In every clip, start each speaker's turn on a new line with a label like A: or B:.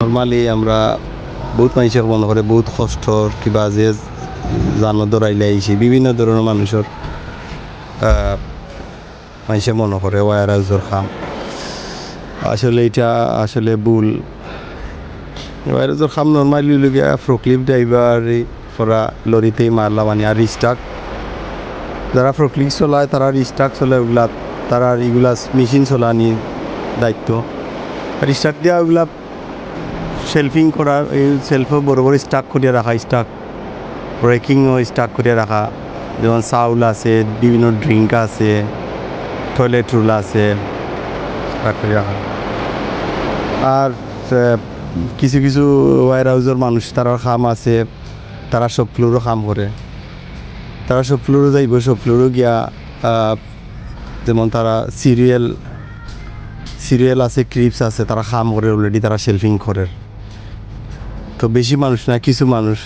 A: Normally আমরা বহুত মানুষের মনে করে বহুত কষ্টর কিবা যে জানো দৌড়াইলে আইছি বিভিন্ন ধরনের মানুষের আহ, মানুষে মনে করে ওয়ার হাউসের খাম। আসলে এটা আসলে ভুল। ওয়ার হাউসের খাম নর্মালি লগিয়া ফ্রকলিফ ড্রাইভার পরা লরিতেই মারলা মানে আর রিস্টাক। যারা ফ্রকলিফ চলায় তারা রিস্টাক চলে ওগুলা তারা এগুলা মেশিন চলানি দায়িত্ব। রিস্টাক দিয়া ওগুলা শেলফিং করা, এই সেলফও বড় বড় স্টাক করিয়া রাখা স্টাক ব্রেকিংও স্টাক করিয়া রাখা। যেমন চাউল আছে, বিভিন্ন ড্রিঙ্ক আছে টয়লেট রুল আছে রাখা। আর কিছু কিছু ওয়ার হাউসের মানুষ তারা খাম আছে, তারা সব ফ্লোরও কাম করে। তারা সব ফ্লোরও যাইব, সব ফ্লোরও গিয়া যেমন তারা সিরিয়াল সিরিয়াল আছে ক্রিপস আছে, তারা খাম করে অলরেডি তারা শেলফিং করে। তো বেশি মানুষ না, কিছু মানুষ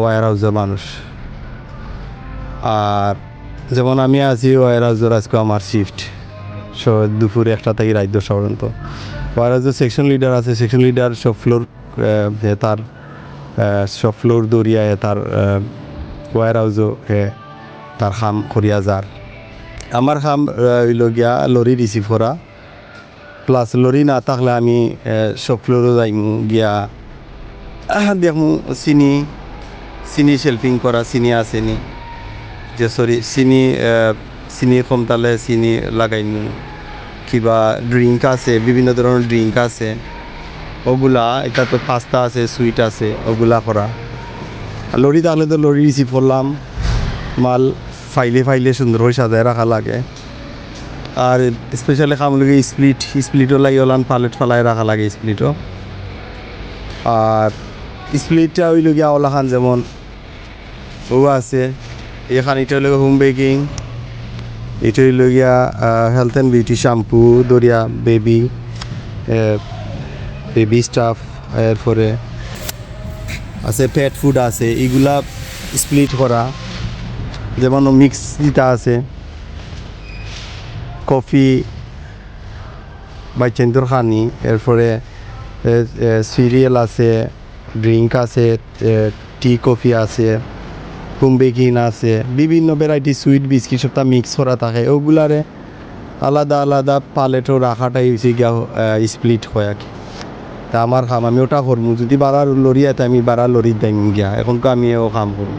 A: ওয়ার হাউসের মানুষ। আর যেমন আমি আছি, ওয়ার হাউসের আজকে আমার শিফট দুপুরে একটা থেকে রাত দশটা পর্যন্ত। ওয়ার হাউসের সেকশন লিডার আছে সেকশন লিডার সব ফ্লোর তার সব ফ্লোর দরিয়ায় তার ওয়ার হাউসও তার খাম করিয়া যার। আমার খাম হইল গিয়া লরি রিসিভ করা। প্লাস লরি না থাকলে আমি আহ, সব ফ্লোরও যাইম গিয়া দেখমু চিনি চিনি শেলফিং করা চিনি আছে নি যে সরি চিনি চিনি কমতালে চিনি লাগাইমু কিবা ড্রিঙ্ক আছে বিভিন্ন ধরনের ড্রিঙ্ক আছে ওগুলা এটা তো পাস্তা আছে সুইট আছে ওগুলা করা লরি তাহলে তো লরি রিসিভ করলাম মাল ফাইলে ফাইলে সুন্দর হয়ে সাজায় রাখা লাগে আর স্পেশালি খাম লাগে স্প্লিট স্প্লিটও লাগে ওলান, পালেট ফালাই রাখা লাগে স্প্লিটও আর স্প্লিটটা ওই হইল গিয়া ওলাখান যেমন ও আছে, এখান এটা হইল হোম বেকিং এটা হইল গিয়া হেলথ অ্যান্ড বিউটি শ্যাম্পু দরিয়া বেবি বেবি স্টাফ এরপরে আছে পেট ফুড আছে, এগুলা স্প্লিট করা। যেমন মিক্স যেটা আছে। কফি বাইচেন্দর খানি, এরপরে সিরিয়াল আছে ড্রিঙ্ক আছে টি কফি আছে কুম্বেকিন আছে, বিভিন্ন ভ্যারাইটি সুইট বিস্কিট সবটা মিক্স করা থাকে। ওগুলারে আলাদা আলাদা পালেটও রাখাটাই হয়েছে গিয়া স্প্লিট হয় আর কি তা আমার খাম, আমি ওটা করব যদি বাড়ার লরি আছে আমি বাড়া লরির দাম গিয়া। এখন তো আমি ও কাম করব